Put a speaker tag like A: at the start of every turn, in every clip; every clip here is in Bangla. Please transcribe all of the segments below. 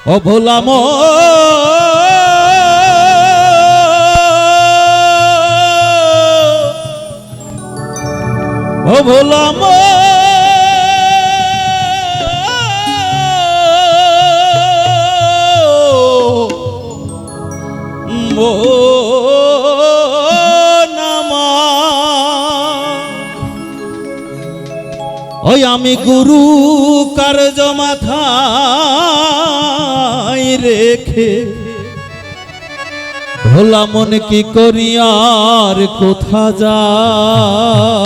A: ও ভোলাম ও ভোলাম ওই আমি গুরু কার্য মাথায় রেখে ভোলা মন কি করি আর কোথা যায়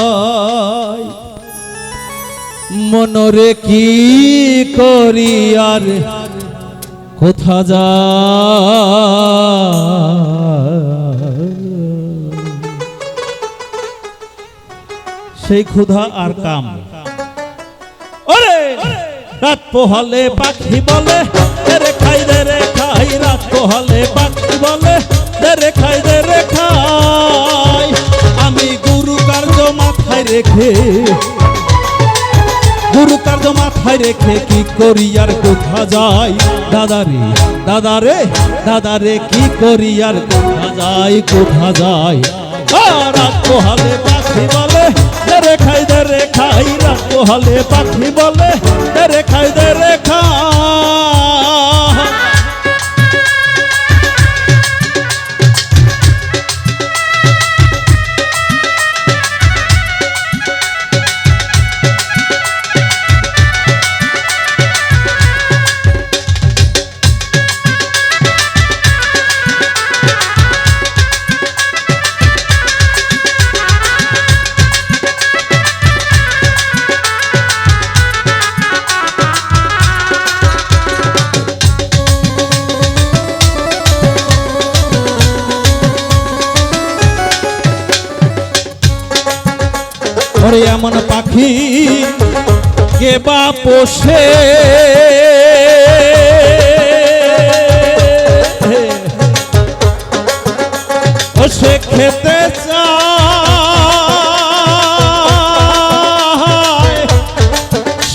A: মনরে কি করি আর কোথা যায় সেই ক্ষুধা আর কাম। রাত পোহালে পাখি বলে, রে খাই দে রে খাই, রাত পোহালে পাখি বলে, রে খাই দে রে খাই। আমি গুরু কার্য মাথায় রেখে, গুরু কার্য মাথায় রেখে কি করি আর কোথা যাই? দাদারে দাদারে দাদারে কি করি আর কোথা যাই কোথা যাই? রাত পোহালে পাখি বলে রে খাই দেরে খাই রাত হলে পাখি বলে। দেরে খাই দেরে খাই। ওরে এমন পাখি কে বা পোষে? সে খেতে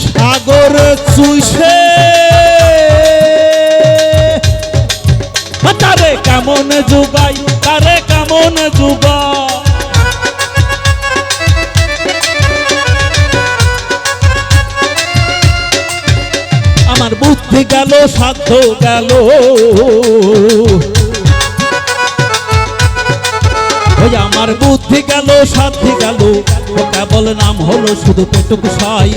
A: সাগর চুষে। তারে কেমন যুগাই গেল, সাধ্য গেল। ওই আমার বুদ্ধি গেল, সাধ্যি গেল। ও কেবল নাম হলো শুধু পেটুক সাই।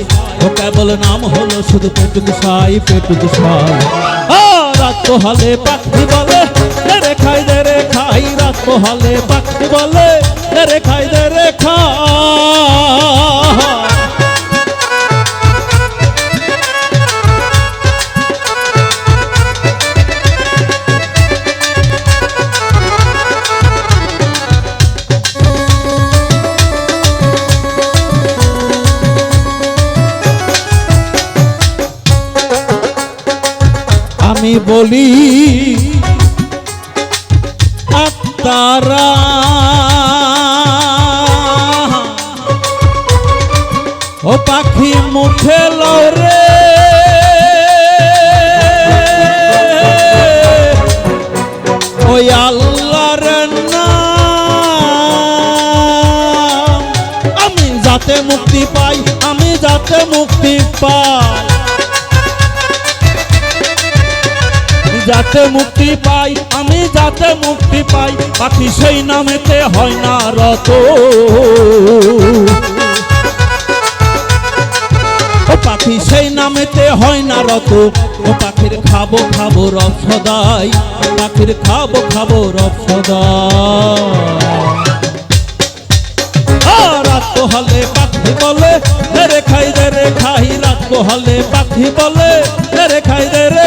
A: ও কেবল নাম হলো শুধু পেটুক সাই পেটুক সাই। রাত পোহালে পাখি বলে, রে খাই রে খাই। রাত পোহালে পাখি বলে রে খাই। বলি, আত্মারা। ও পাখি মুখে লরে ওই আল্লাহর আমি যাতে মুক্তি পাই, আমি যাতে মুক্তি পাই। যাতে মুক্তি পাই, আমি যাতে মুক্তি পাই পাখি সেই নামেতে হয় না রত। পাখি, সেই নামেতে হয় না রত। ও পাখির খাব খাব রব পাখির খাব খাব রব রাত পোহালে পাখি বলে, রে খাই দে রে খাই, রাত পোহালে পাখি বলে, রে খাই দে রে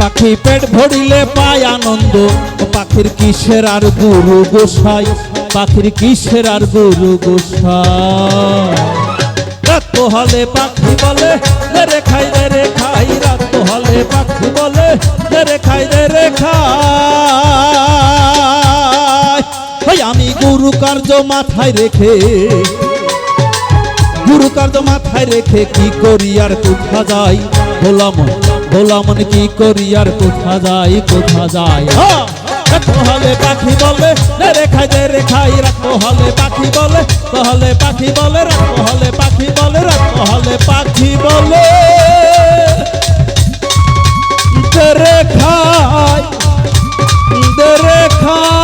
A: পাখি পেট ভরিলে পায় আনন্দ। পাখির কিসের আর গুরু গোসাই? পাখির কিসের আর গুরু গোসাই? রাত হলে পাখি বলে রে খাই রে খাই। রাত হলে পাখি বলে রে খাই রে খাই। আমি গুরু কার্য মাথায় রেখে, গুরু কার্য মাথায় রেখে কি করি আর কোথা যাই? বললাম বললাম কি করি আর কোথা যাই কোথা যাই? রাখো হলে পাখি বলে রেখা খাই রেখাই রাখো হলে পাখি বলে তাহলে পাখি বলে রাখো হলে পাখি বলে রাখো হলে পাখি বলে। রে খাই